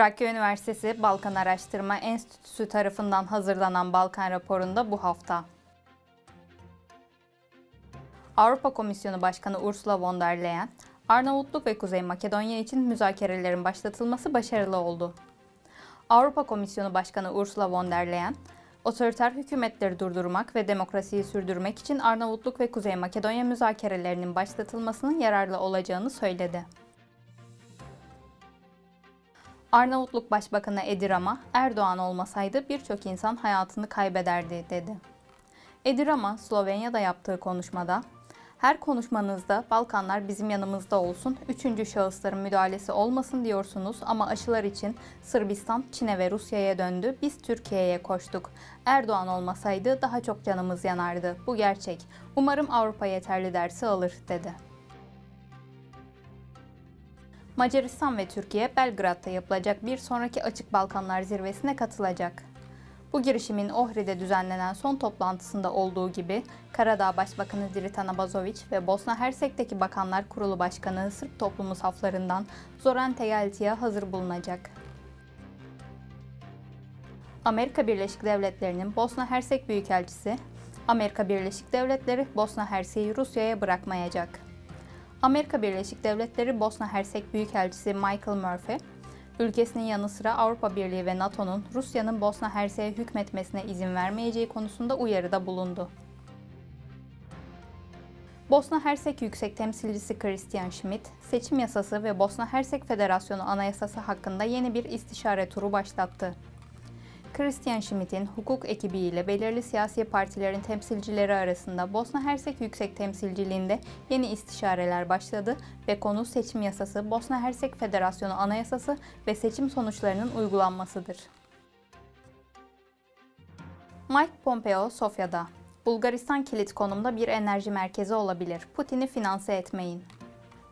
Trakya Üniversitesi Balkan Araştırma Enstitüsü tarafından hazırlanan Balkan raporunda bu hafta Avrupa Komisyonu Başkanı Ursula von der Leyen, Arnavutluk ve Kuzey Makedonya için müzakerelerin başlatılması başarılı oldu. Avrupa Komisyonu Başkanı Ursula von der Leyen, otoriter hükümetleri durdurmak ve demokrasiyi sürdürmek için Arnavutluk ve Kuzey Makedonya müzakerelerinin başlatılmasının yararlı olacağını söyledi. Arnavutluk Başbakanı Edi Rama, Erdoğan olmasaydı birçok insan hayatını kaybederdi dedi. Edi Rama, Slovenya'da yaptığı konuşmada, her konuşmanızda Balkanlar bizim yanımızda olsun, üçüncü şahısların müdahalesi olmasın diyorsunuz ama aşılar için Sırbistan, Çin'e ve Rusya'ya döndü, biz Türkiye'ye koştuk. Erdoğan olmasaydı daha çok canımız yanardı. Bu gerçek. Umarım Avrupa yeterli dersi alır, dedi. Macaristan ve Türkiye Belgrad'da yapılacak bir sonraki Açık Balkanlar Zirvesi'ne katılacak. Bu girişimin Ohri'de düzenlenen son toplantısında olduğu gibi Karadağ Başbakanı Dritan Abazovic ve Bosna Hersek'teki Bakanlar Kurulu Başkanı Sırp toplumu saflarından Zoran Tegelti'ye hazır bulunacak. Amerika Birleşik Devletleri'nin Bosna Hersek Büyükelçisi, Amerika Birleşik Devletleri Bosna Hersek'i Rusya'ya bırakmayacak. Amerika Birleşik Devletleri Bosna Hersek Büyükelçisi Michael Murphy, ülkesinin yanı sıra Avrupa Birliği ve NATO'nun Rusya'nın Bosna Hersek'e hükmetmesine izin vermeyeceği konusunda uyarıda bulundu. Bosna Hersek Yüksek Temsilcisi Christian Schmidt, seçim yasası ve Bosna Hersek Federasyonu Anayasası hakkında yeni bir istişare turu başlattı. Christian Schmidt'in hukuk ekibiyle belirli siyasi partilerin temsilcileri arasında Bosna Hersek Yüksek Temsilciliğinde yeni istişareler başladı ve konu seçim yasası, Bosna Hersek Federasyonu Anayasası ve seçim sonuçlarının uygulanmasıdır. Mike Pompeo Sofya'da Bulgaristan kilit konumda bir enerji merkezi olabilir. Putin'i finanse etmeyin.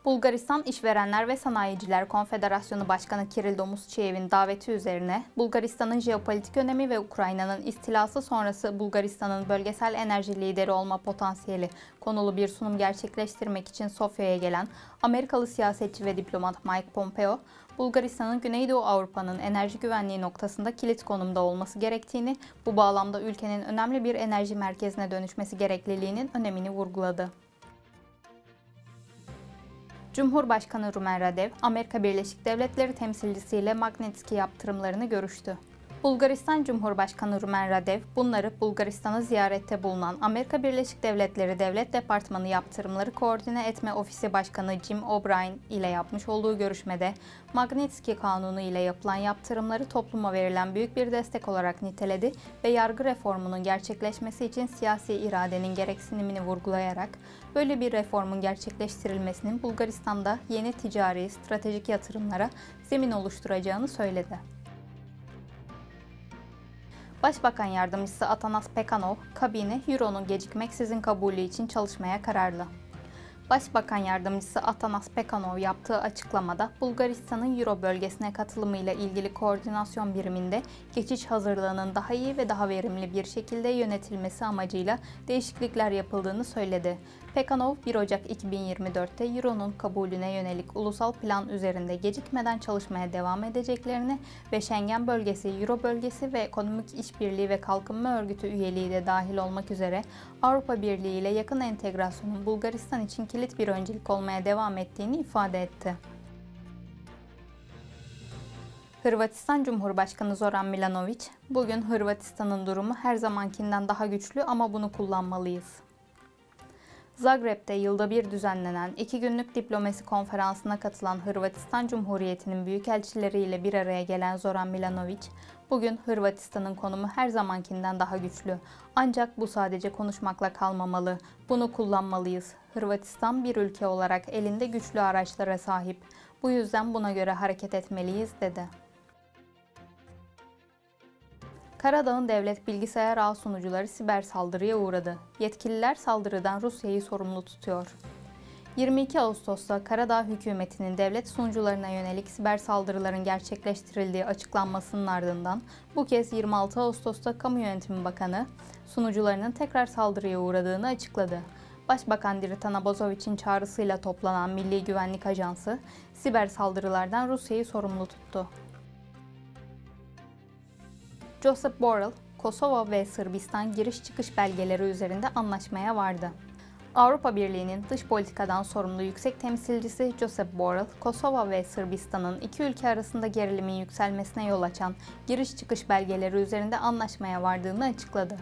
Bulgaristan İşverenler ve Sanayiciler Konfederasyonu Başkanı Kiril Domuzçiyev'in daveti üzerine Bulgaristan'ın jeopolitik önemi ve Ukrayna'nın istilası sonrası Bulgaristan'ın bölgesel enerji lideri olma potansiyeli konulu bir sunum gerçekleştirmek için Sofya'ya gelen Amerikalı siyasetçi ve diplomat Mike Pompeo, Bulgaristan'ın Güneydoğu Avrupa'nın enerji güvenliği noktasında kilit konumda olması gerektiğini, bu bağlamda ülkenin önemli bir enerji merkezine dönüşmesi gerekliliğinin önemini vurguladı. Cumhurbaşkanı Rumen Radev, Amerika Birleşik Devletleri temsilcisiyle Magnitsky yaptırımlarını görüştü. Bulgaristan Cumhurbaşkanı Rumen Radev, bunları Bulgaristan'ı ziyarette bulunan Amerika Birleşik Devletleri Devlet Departmanı Yaptırımları Koordine Etme Ofisi Başkanı Jim O'Brien ile yapmış olduğu görüşmede Magnitsky Kanunu ile yapılan yaptırımları topluma verilen büyük bir destek olarak niteledi ve yargı reformunun gerçekleşmesi için siyasi iradenin gereksinimini vurgulayarak böyle bir reformun gerçekleştirilmesinin Bulgaristan'da yeni ticari stratejik yatırımlara zemin oluşturacağını söyledi. Başbakan Yardımcısı Atanas Pekanov, kabine Euro'nun gecikmeksizin kabulü için çalışmaya kararlı. Başbakan Yardımcısı Atanas Pekanov yaptığı açıklamada Bulgaristan'ın Euro bölgesine katılımıyla ilgili koordinasyon biriminde geçiş hazırlığının daha iyi ve daha verimli bir şekilde yönetilmesi amacıyla değişiklikler yapıldığını söyledi. Pekanov 1 Ocak 2024'te Euro'nun kabulüne yönelik ulusal plan üzerinde gecikmeden çalışmaya devam edeceklerini ve Schengen bölgesi, Euro bölgesi ve Ekonomik İşbirliği ve Kalkınma Örgütü üyeliği de dahil olmak üzere Avrupa Birliği ile yakın entegrasyonun Bulgaristan için kilit bir öncelik olmaya devam ettiğini ifade etti. Hırvatistan Cumhurbaşkanı Zoran Milanovic, bugün Hırvatistan'ın durumu her zamankinden daha güçlü ama bunu kullanmalıyız. Zagreb'de yılda bir düzenlenen iki günlük diplomasi konferansına katılan Hırvatistan Cumhuriyeti'nin büyükelçileriyle bir araya gelen Zoran Milanovic, bugün Hırvatistan'ın konumu her zamankinden daha güçlü. Ancak bu sadece konuşmakla kalmamalı. Bunu kullanmalıyız. Hırvatistan bir ülke olarak elinde güçlü araçlara sahip. Bu yüzden buna göre hareket etmeliyiz dedi. Karadağ'ın devlet bilgisayar ağ sunucuları siber saldırıya uğradı. Yetkililer saldırıdan Rusya'yı sorumlu tutuyor. 22 Ağustos'ta Karadağ hükümetinin devlet sunucularına yönelik siber saldırıların gerçekleştirildiği açıklanmasının ardından bu kez 26 Ağustos'ta Kamu Yönetimi Bakanı sunucularının tekrar saldırıya uğradığını açıkladı. Başbakan Dritan Abazovic'in çağrısıyla toplanan Milli Güvenlik Ajansı siber saldırılardan Rusya'yı sorumlu tuttu. Josep Borrell, Kosova ve Sırbistan giriş çıkış belgeleri üzerinde anlaşmaya vardı. Avrupa Birliği'nin dış politikadan sorumlu yüksek temsilcisi Josep Borrell, Kosova ve Sırbistan'ın iki ülke arasında gerilimin yükselmesine yol açan giriş çıkış belgeleri üzerinde anlaşmaya vardığını açıkladı.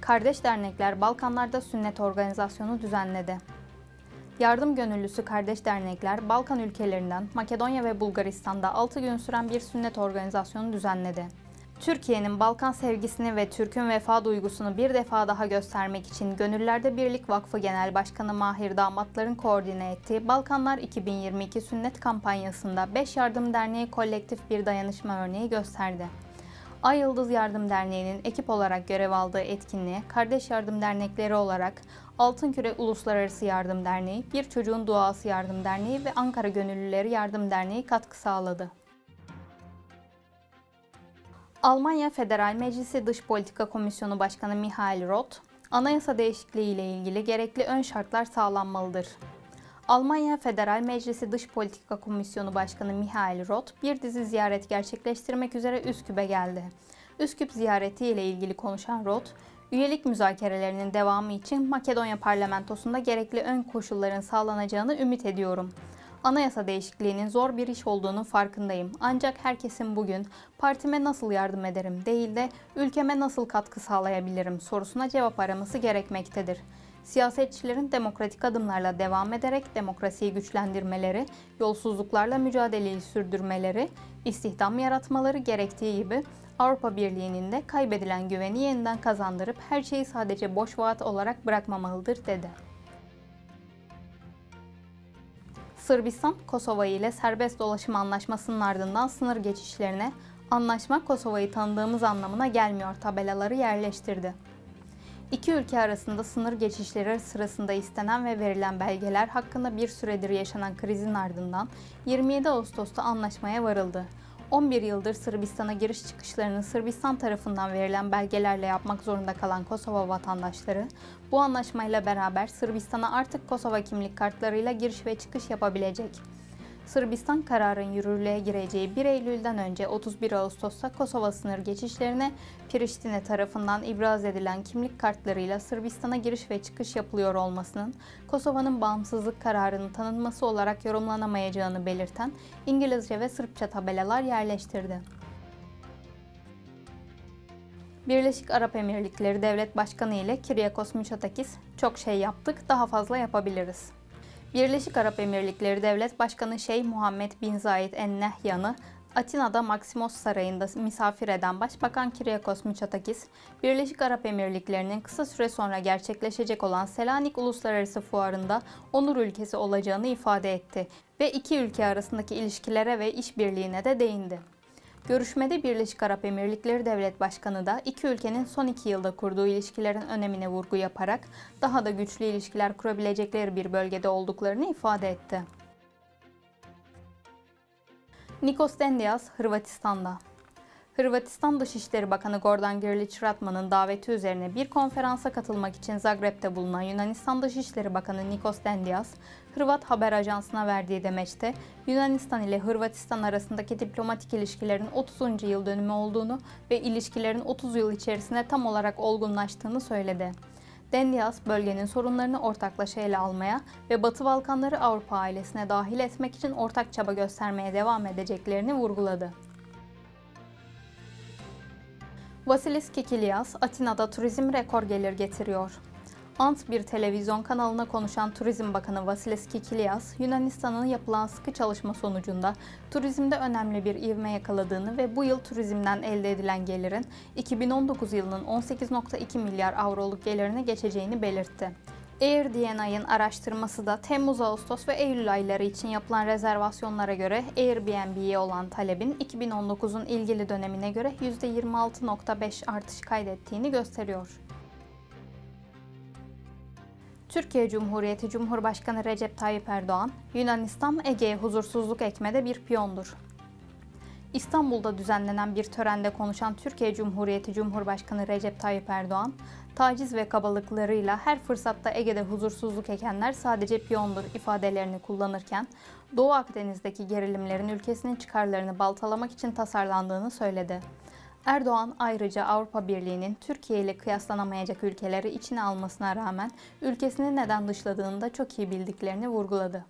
Kardeş dernekler Balkanlarda sünnet organizasyonu düzenledi. Yardım gönüllüsü kardeş dernekler Balkan ülkelerinden Makedonya ve Bulgaristan'da 6 gün süren bir sünnet organizasyonu düzenledi. Türkiye'nin Balkan sevgisini ve Türk'ün vefa duygusunu bir defa daha göstermek için Gönüllerde Birlik Vakfı Genel Başkanı Mahir Damatlar'ın koordine ettiği Balkanlar 2022 sünnet kampanyasında 5 Yardım Derneği kolektif bir dayanışma örneği gösterdi. Ay Yıldız Yardım Derneği'nin ekip olarak görev aldığı etkinliğe Kardeş Yardım Dernekleri olarak Altınküre Uluslararası Yardım Derneği, Bir Çocuğun Duası Yardım Derneği ve Ankara Gönüllüleri Yardım Derneği katkı sağladı. Almanya Federal Meclisi Dış Politika Komisyonu Başkanı Michael Roth, anayasa değişikliği ile ilgili gerekli ön şartlar sağlanmalıdır. Almanya Federal Meclisi Dış Politika Komisyonu Başkanı Michael Roth bir dizi ziyaret gerçekleştirmek üzere Üsküp'e geldi. Üsküp ziyareti ile ilgili konuşan Roth, üyelik müzakerelerinin devamı için Makedonya parlamentosunda gerekli ön koşulların sağlanacağını ümit ediyorum. Anayasa değişikliğinin zor bir iş olduğunu farkındayım. Ancak herkesin bugün partime nasıl yardım ederim değil de ülkeme nasıl katkı sağlayabilirim sorusuna cevap araması gerekmektedir. Siyasetçilerin demokratik adımlarla devam ederek demokrasiyi güçlendirmeleri, yolsuzluklarla mücadeleyi sürdürmeleri, istihdam yaratmaları gerektiği gibi Avrupa Birliği'nin de kaybedilen güveni yeniden kazandırıp her şeyi sadece boş vaat olarak bırakmamalıdır dedi. Sırbistan, Kosova ile serbest dolaşım anlaşmasının ardından sınır geçişlerine anlaşma Kosova'yı tanıdığımız anlamına gelmiyor tabelaları yerleştirdi. İki ülke arasında sınır geçişleri sırasında istenen ve verilen belgeler hakkında bir süredir yaşanan krizin ardından 27 Ağustos'ta anlaşmaya varıldı. 11 yıldır Sırbistan'a giriş çıkışlarını Sırbistan tarafından verilen belgelerle yapmak zorunda kalan Kosova vatandaşları bu anlaşmayla beraber Sırbistan'a artık Kosova kimlik kartlarıyla giriş ve çıkış yapabilecek. Sırbistan kararın yürürlüğe gireceği 1 Eylül'den önce 31 Ağustos'ta Kosova sınır geçişlerine Priştine tarafından ibraz edilen kimlik kartlarıyla Sırbistan'a giriş ve çıkış yapılıyor olmasının Kosova'nın bağımsızlık kararının tanınması olarak yorumlanamayacağını belirten İngilizce ve Sırpça tabelalar yerleştirdi. Birleşik Arap Emirlikleri Devlet Başkanı ile Kiryakos Mitsotakis çok şey yaptık, daha fazla yapabiliriz. Birleşik Arap Emirlikleri Devlet Başkanı Şeyh Muhammed Bin Zayed El Nehyan'ı Atina'da Maksimos Sarayı'nda misafir eden Başbakan Kiryakos Mitsotakis, Birleşik Arap Emirlikleri'nin kısa süre sonra gerçekleşecek olan Selanik Uluslararası Fuarı'nda onur ülkesi olacağını ifade etti ve iki ülke arasındaki ilişkilere ve işbirliğine de değindi. Görüşmede Birleşik Arap Emirlikleri Devlet Başkanı da iki ülkenin son iki yılda kurduğu ilişkilerin önemine vurgu yaparak daha da güçlü ilişkiler kurabilecekleri bir bölgede olduklarını ifade etti. Nikos Dendias, Hırvatistan'da. Hırvatistan Dışişleri Bakanı Gordan Grlić Radman'ın daveti üzerine bir konferansa katılmak için Zagreb'te bulunan Yunanistan Dışişleri Bakanı Nikos Dendias, Hırvat haber ajansına verdiği demeçte Yunanistan ile Hırvatistan arasındaki diplomatik ilişkilerin 30. yıl dönümü olduğunu ve ilişkilerin 30 yıl içerisinde tam olarak olgunlaştığını söyledi. Dendias, bölgenin sorunlarını ortaklaşa ele almaya ve Batı Balkanları Avrupa ailesine dahil etmek için ortak çaba göstermeye devam edeceklerini vurguladı. Vasilis Kikilias, Atina'da turizm rekor gelir getiriyor. Ant bir televizyon kanalına konuşan Turizm Bakanı Vasilis Kikilias, Yunanistan'ın yapılan sıkı çalışma sonucunda turizmde önemli bir ivme yakaladığını ve bu yıl turizmden elde edilen gelirin 2019 yılının 18.2 milyar avroluk gelirine geçeceğini belirtti. AirDNA'nın araştırması da Temmuz, Ağustos ve Eylül ayları için yapılan rezervasyonlara göre Airbnb'ye olan talebin 2019'un ilgili dönemine göre %26.5 artış kaydettiğini gösteriyor. Türkiye Cumhuriyeti Cumhurbaşkanı Recep Tayyip Erdoğan, Yunanistan Ege'ye huzursuzluk ekmede bir piyondur. İstanbul'da düzenlenen bir törende konuşan Türkiye Cumhuriyeti Cumhurbaşkanı Recep Tayyip Erdoğan, taciz ve kabalıklarıyla her fırsatta Ege'de huzursuzluk ekenler sadece piyondur ifadelerini kullanırken, Doğu Akdeniz'deki gerilimlerin ülkesinin çıkarlarını baltalamak için tasarlandığını söyledi. Erdoğan ayrıca Avrupa Birliği'nin Türkiye ile kıyaslanamayacak ülkeleri içine almasına rağmen ülkesini neden dışladığını da çok iyi bildiklerini vurguladı.